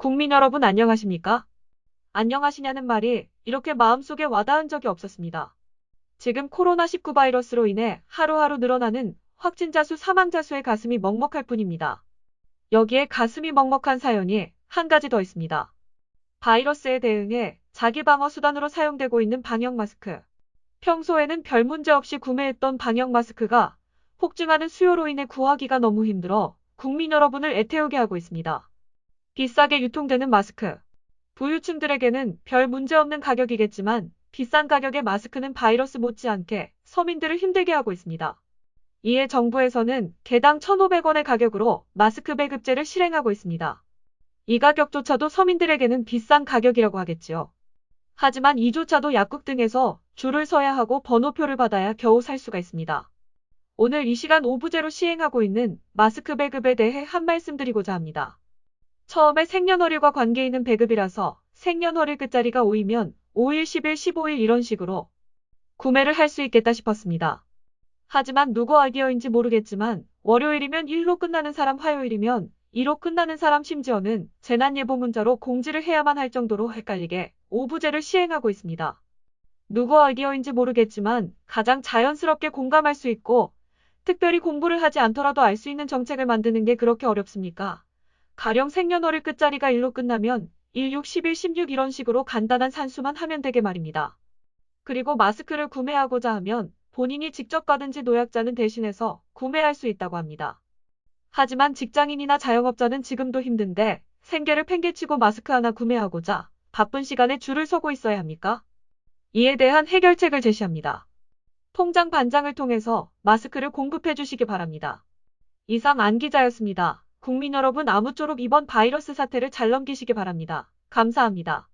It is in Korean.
국민 여러분 안녕하십니까? 안녕하시냐는 말이 이렇게 마음속에 와닿은 적이 없었습니다. 지금 코로나19 바이러스로 인해 하루하루 늘어나는 확진자 수 사망자 수의 가슴이 먹먹할 뿐입니다. 여기에 가슴이 먹먹한 사연이 한 가지 더 있습니다. 바이러스에 대응해 자기 방어 수단으로 사용되고 있는 방역 마스크. 평소에는 별 문제 없이 구매했던 방역 마스크가 폭증하는 수요로 인해 구하기가 너무 힘들어 국민 여러분을 애태우게 하고 있습니다. 비싸게 유통되는 마스크. 부유층들에게는 별 문제 없는 가격이겠지만 비싼 가격의 마스크는 바이러스 못지않게 서민들을 힘들게 하고 있습니다. 이에 정부에서는 개당 1,500원의 가격으로 마스크 배급제를 실행하고 있습니다. 이 가격조차도 서민들에게는 비싼 가격이라고 하겠지요. 하지만 이조차도 약국 등에서 줄을 서야 하고 번호표를 받아야 겨우 살 수가 있습니다. 오늘 이 시간 오부제로 시행하고 있는 마스크 배급에 대해 한 말씀 드리고자 합니다. 처음에 생년월일과 관계 있는 배급이라서 생년월일 끝자리가 5이면 5일, 10일, 15일 이런 식으로 구매를 할 수 있겠다 싶었습니다. 하지만 누구 아이디어인지 모르겠지만 월요일이면 1로 끝나는 사람 화요일이면 2로 끝나는 사람 심지어는 재난예보 문자로 공지를 해야만 할 정도로 헷갈리게 오부제를 시행하고 있습니다. 누구 아이디어인지 모르겠지만 가장 자연스럽게 공감할 수 있고 특별히 공부를 하지 않더라도 알 수 있는 정책을 만드는 게 그렇게 어렵습니까? 가령 생년월일 끝자리가 1로 끝나면 1, 6, 11, 16 이런 식으로 간단한 산수만 하면 되게 말입니다. 그리고 마스크를 구매하고자 하면 본인이 직접 가든지 노약자는 대신해서 구매할 수 있다고 합니다. 하지만 직장인이나 자영업자는 지금도 힘든데 생계를 팽개치고 마스크 하나 구매하고자 바쁜 시간에 줄을 서고 있어야 합니까? 이에 대한 해결책을 제시합니다. 통장 반장을 통해서 마스크를 공급해 주시기 바랍니다. 이상 안 기자였습니다. 국민 여러분 아무쪼록 이번 바이러스 사태를 잘 넘기시기 바랍니다. 감사합니다.